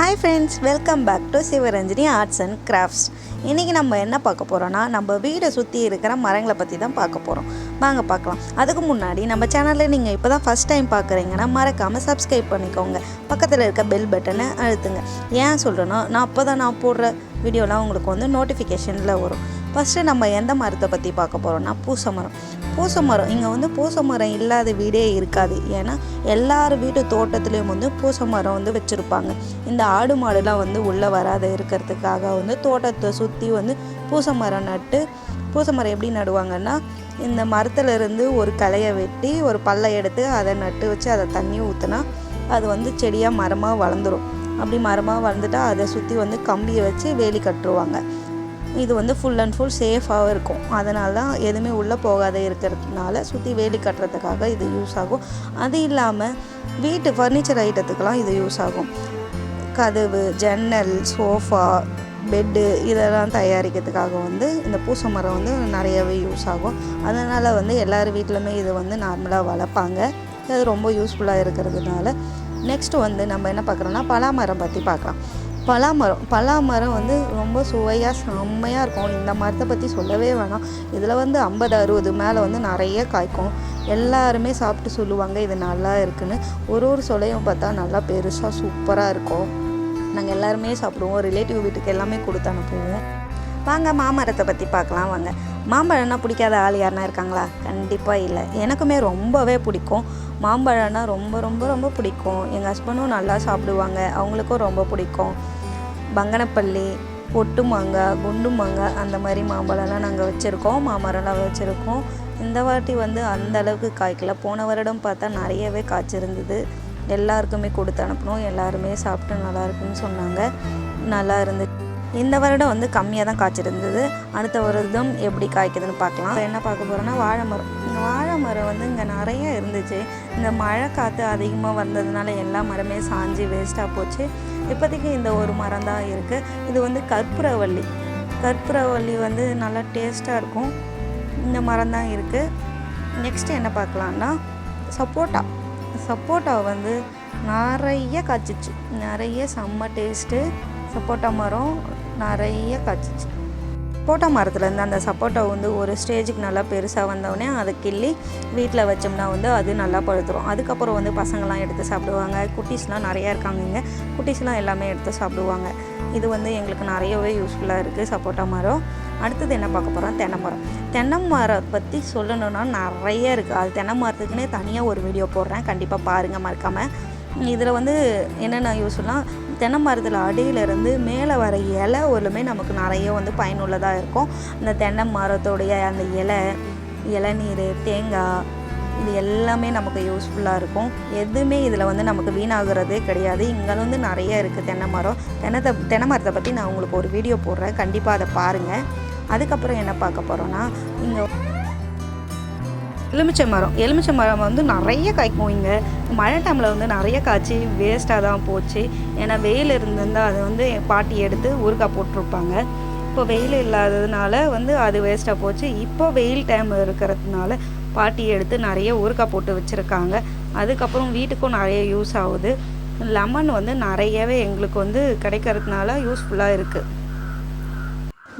Hi friends welcome back to Sivaranjini arts and crafts இன்றைக்கி நம்ம என்ன பார்க்க போகிறோன்னா நம்ம வீடை சுற்றி இருக்கிற மரங்களை பற்றி தான் பார்க்க போகிறோம் வாங்க பார்க்கலாம். அதுக்கு முன்னாடி நம்ம சேனலில் நீங்கள் இப்போ தான் ஃபஸ்ட் டைம் பார்க்குறீங்கன்னா மறக்காமல் சப்ஸ்கிரைப் பண்ணிக்கோங்க. பக்கத்தில் இருக்க பெல் பட்டனை அழுத்துங்க. ஏன் சொல்கிறேன்னா நான் அப்போ தான் நான் போடுற வீடியோலாம் உங்களுக்கு வந்து நோட்டிஃபிகேஷனில் வரும். ஃபஸ்ட்டு நம்ம எந்த மரத்தை பற்றி பார்க்க போகிறோம்னா பூச மரம். பூச மரம் இங்கே வந்து பூச மரம் இல்லாத வீடே இருக்காது. ஏன்னா எல்லார் வீட்டு தோட்டத்துலேயும் வந்து பூச மரம் வந்து வச்சுருப்பாங்க. இந்த ஆடு மாடுலாம் வந்து உள்ளே வராத இருக்கிறதுக்காக வந்து தோட்டத்தை சுற்றி வந்து பூச மரம் நட்டு பூச மரம் எப்படி நடுவாங்கன்னா இந்த மரத்துலேருந்து ஒரு களையை வெட்டி ஒரு பல்லை எடுத்து அதை நட்டு வச்சு அதை தண்ணி ஊற்றினா அது வந்து செடியாக மரமாக வளர்ந்துடும் அப்படி மரமாக வளர்ந்துட்டா அதை சுற்றி வந்து கம்பியை வச்சு வேலி கட்டுருவாங்க இது வந்து ஃபுல் அண்ட் ஃபுல் சேஃபாகவும் இருக்கும். அதனால தான் எதுவுமே உள்ளே போகாத இருக்கிறதுனால சுற்றி வேலி கட்டுறதுக்காக இது யூஸ் ஆகும். அது இல்லாமல் வீட்டு ஃபர்னிச்சர் ஐட்டத்துக்கெலாம் இது யூஸ் ஆகும். கதவு ஜன்னல் சோஃபா பெட்டு இதெல்லாம் தயாரிக்கிறதுக்காக வந்து இந்த பூச மரம் வந்து நிறையவே யூஸ் ஆகும். அதனால் வந்து எல்லார் வீட்டிலுமே இது வந்து நார்மலாக வளர்ப்பாங்க. அது ரொம்ப யூஸ்ஃபுல்லாக இருக்கிறதுனால நெக்ஸ்ட்டு வந்து நம்ம என்ன பார்க்குறோன்னா பலாமரம் பற்றி பார்க்கலாம். பலாமரம் பலாமரம் வந்து ரொம்ப சுவையாக செம்மையாக இருக்கும். இந்த மரத்தை பற்றி சொல்லவே வேணாம். இதில் வந்து ஐம்பது அறுபது மேலே வந்து நிறைய காய்க்கும். எல்லாருமே சாப்பிட்டு சொல்லுவாங்க இது நல்லா இருக்குன்னு. ஒரு ஒரு சொலையும் பார்த்தா நல்லா பெருசாக சூப்பராக இருக்கும். நாங்கள் எல்லாருமே சாப்பிடுவோம். ரிலேட்டிவ் வீட்டுக்கு எல்லாமே கொடுத்து அனுப்புவோம். வாங்க மாமரத்தை பற்றி பார்க்கலாம் வாங்க. மாம்பழம்னா பிடிக்காத ஆள் யாருனா இருக்காங்களா? கண்டிப்பாக இல்லை. எனக்குமே ரொம்பவே பிடிக்கும். மாம்பழம்னா ரொம்ப ரொம்ப ரொம்ப பிடிக்கும். எங்கள் ஹஸ்பண்டும் நல்லா சாப்பிடுவாங்க. அவங்களுக்கும் ரொம்ப பிடிக்கும். பங்கனப்பள்ளி பொட்டு மாங்காய் குண்டு மாங்காய் அந்த மாதிரி மாம்பழம்லாம் நாங்கள் வச்சுருக்கோம். மாமரம்லாம் வச்சுருக்கோம். இந்த வாட்டி வந்து அந்த அளவுக்கு காய்க்கல. போன வருடம் பார்த்தா நிறையவே காய்ச்சிருந்தது. எல்லாருக்குமே கொடுத்து அனுப்பணும் எல்லாருமே சாப்பிட்டு நல்லா இருக்குன்னு சொன்னாங்க. நல்லா இருந்துச்சு இந்த வருடம் வந்து கம்மியாக தான் காய்ச்சிருந்தது. அடுத்த வருடம் எப்படி காய்க்குதுன்னு பார்க்கலாம். என்ன பார்க்க போகிறோன்னா வாழை மரம் இந்த வாழை மரம் வந்து இங்கே நிறைய இருந்துச்சு. இந்த மழை காற்று அதிகமாக வந்ததுனால எல்லா மரமே சாஞ்சு வேஸ்ட்டாக போச்சு. இப்போதைக்கு இந்த ஒரு மரம் தான் இருக்குது இது வந்து கற்பூரவள்ளி. கற்பூரவள்ளி வந்து நல்லா டேஸ்ட்டாக இருக்கும். இந்த மரம் தான் இருக்குது நெக்ஸ்ட்டு என்ன பார்க்கலான்னா சப்போட்டா. சப்போட்டா வந்து நிறைய காய்ச்சிச்சு. நிறைய செம்ம டேஸ்ட்டு சப்போட்டா மரம் நிறைய காய்ச்சிச்சு. சப்போட்டா மரத்துலேருந்து அந்த சப்போட்டா வந்து ஒரு ஸ்டேஜுக்கு நல்லா பெருசாக வந்தோடனே அதை கிள்ளி வீட்டில் வச்சோம்னா வந்து அது நல்லா பழுத்துரும். அதுக்கப்புறம் வந்து பசங்கள்லாம் எடுத்து சாப்பிடுவாங்க. குட்டீஸ்லாம் நிறையா இருக்காங்க இங்கே குட்டீஸ்லாம் எல்லாமே எடுத்து சாப்பிடுவாங்க. இது வந்து எங்களுக்கு நிறையவே யூஸ்ஃபுல்லாக இருக்குது சப்போட்டா மரம். அடுத்தது என்ன பார்க்க போகிறோம் தென்னை மரம். தென்னை மரம் பற்றி சொல்லணுன்னா நிறைய இருக்குது அது தென்னை மரத்துக்குன்னே தனியாக ஒரு வீடியோ போடுறேன். கண்டிப்பாக பாருங்கள் மறக்காமல் இதில் வந்து என்னென்ன யூஸ்ஃபுல்னால் தென்னை மரத்தில் அடியிலேருந்து மேலே வர இலை ஒருமே நமக்கு நிறைய வந்து பயனுள்ளதாக இருக்கும். அந்த தென்னை மரத்தோடைய அந்த இலை இளநீர் தேங்காய் இது எல்லாமே நமக்கு யூஸ்ஃபுல்லாக இருக்கும். எதுவுமே இதில் வந்து நமக்கு வீணாகிறதே கிடையாது. இங்கே வந்து நிறைய இருக்குது தென்னை மரம் தென்னத்தை தென்னை மரத்தை பற்றி நான் உங்களுக்கு ஒரு வீடியோ போடுறேன். கண்டிப்பாக அதை பாருங்கள் அதுக்கப்புறம் என்ன பார்க்க போகிறோன்னா இங்கே எலுமிச்சை மரம் எலுமிச்சை மரம் வந்து நிறைய காய்க்கும் இங்கே. மழை டைமில் வந்து நிறைய காய்ச்சி வேஸ்ட்டாக தான் போச்சு. ஏன்னா வெயில் இருந்திருந்தால் அதை வந்து பாட்டி எடுத்து ஊறுகாய் போட்டிருப்பாங்க. இப்போ வெயில் இல்லாததுனால வந்து அது வேஸ்ட்டாக போச்சு. இப்போ வெயில் டைம் இருக்கிறதுனால பாட்டி எடுத்து நிறைய ஊறுகாய் போட்டு வச்சுருக்காங்க. அதுக்கப்புறம் வீட்டுக்கும் நிறைய யூஸ் ஆகுது. லெமன் வந்து நிறையவே எங்களுக்கு வந்து கிடைக்கிறதுனால யூஸ்ஃபுல்லாக இருக்குது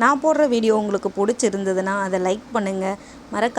நான் போடுற வீடியோ உங்களுக்கு பிடிச்சிருந்ததுன்னா அதை லைக் பண்ணுங்கள் மறக்காம